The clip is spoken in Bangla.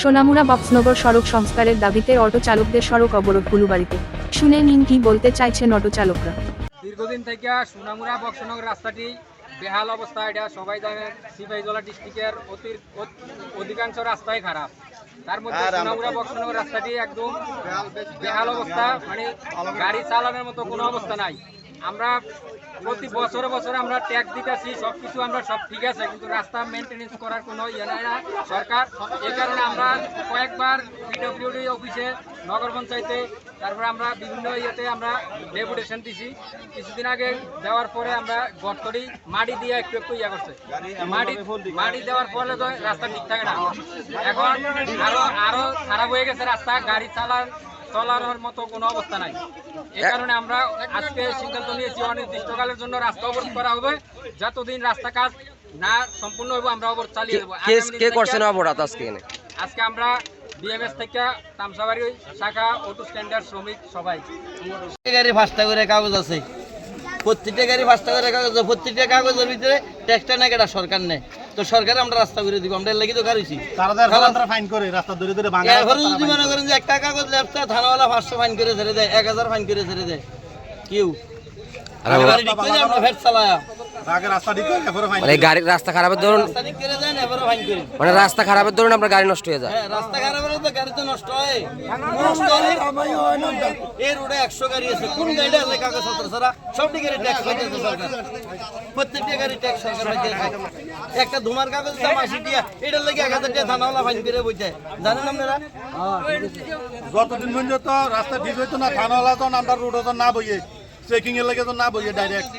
সোনামুড়া বক্সনগর সড়ক সংস্কারের দাবিতে অটো চালকদের সড়ক অবরোধ কুলুবাড়িতে শুনে নিন কি বলতে চাইছেন অটো চালকরা দীর্ঘদিন থেকে সোনামুড়া বক্সনগর রাস্তাটি বেহাল অবস্থা এটা সবাই জানেন সিপাহীজলা ডিস্ট্রিক্টের অতি অধিকাংশ রাস্তাই খারাপ। তার মধ্যে সোনামুড়া বক্সনগর রাস্তাটি একদম বেহাল অবস্থা মানে গাড়ি চালানোর মতো কোনো অবস্থা নাই। আমরা প্রতি বছরে বছরে আমরা ট্যাক্স দিতেছি সব কিছু আমরা সব ঠিক আছে, কিন্তু রাস্তা মেনটেনেন্স করার কোনো ইয়ে নাই না সরকার। এই কারণে আমরা কয়েকবার পিডব্লিউডি অফিসে, নগর পঞ্চায়েতে, তারপরে আমরা বিভিন্ন ইয়েতে আমরা ডেপুটেশন দিছি। কিছুদিন আগে দেওয়ার পরে আমরা গর্তটি মাটি দিয়ে একটু একটু ইয়ে করছে। মাটি মাটি দেওয়ার ফলে তো রাস্তা ঠিক থাকে না। এখন আরও আরও খারাপ হয়ে গেছে রাস্তা, গাড়ি চালান চলানোর মতো কোনো অবস্থা নাই। এ কারণে আমরা আজকে সিদ্ধান্ত নিয়েছি অনির্দিষ্টকালের জন্য রাস্তা অবরোধ করা হবে। যতদিন রাস্তা কাজ না সম্পূর্ণ হবে আমরা অবরোধ চালিয়ে দেবো। কে করছেন অবরোধ আজকে আজকে আমরা বিএমএস থেকে তামসাবাড়ি শাখা অটো স্ট্যান্ডার্ড শ্রমিক সবাই। গাড়ি করে কাগজ আছে। প্রত্যেকটা গাড়ি পাঁচটা করে কাগজ প্রত্যেকটা কাগজের ভিতরে ট্যাক্সটা নেই কেটা সরকার নেই তো সরকার আমরা রাস্তা করে দিব আমরা লাগি তো গাড়িছি ফাইন করে রাস্তা ধরে ধরে এখন যদি মনে করেন যে একটা কাগজ লেপটা থানাওয়ালা পাঁচশো ফাইন করে ছেড়ে দেয় এক হাজার ফাইন করে ছেড়ে দেয় কেউ? আমরা ভেট চালায়া আগে রাস্তা ঠিক করে এরপরে ফাইন মানে গাড়ির রাস্তা খারাপের ধরুন রাস্তা ঠিক করে দেয় না এবারে ফাইন করি। মানে রাস্তা খারাপের ধরুন আপনার গাড়ি নষ্ট হয়ে যায়। হ্যাঁ রাস্তা খারাপ তো গাড়ি তো নষ্ট হয়। নষ্ট হলে এই রোডে একশো গাড়ি আছে। কোন গাড়িটা আছে কাগজ ছাড়া? সবটি গাড়ি ট্যাক্স পাইতেছে সরকার। প্রত্যেকটা গাড়ি ট্যাক্স সরকার পাইতেছে একটা ধুমার কাগজ দাম আশি টিয়া এটার লাগে এক হাজার টাকা থানাওয়ালা ফাইন করে বইতে জানেন আপনারা? যতদিন পর্যন্ত রাস্তা ঠিক হইতো না থানাওয়ালা তো আমরা রোড তো না বইয়ে চেকিং এর লাগে তো না বইয়ে ডাইরেক্ট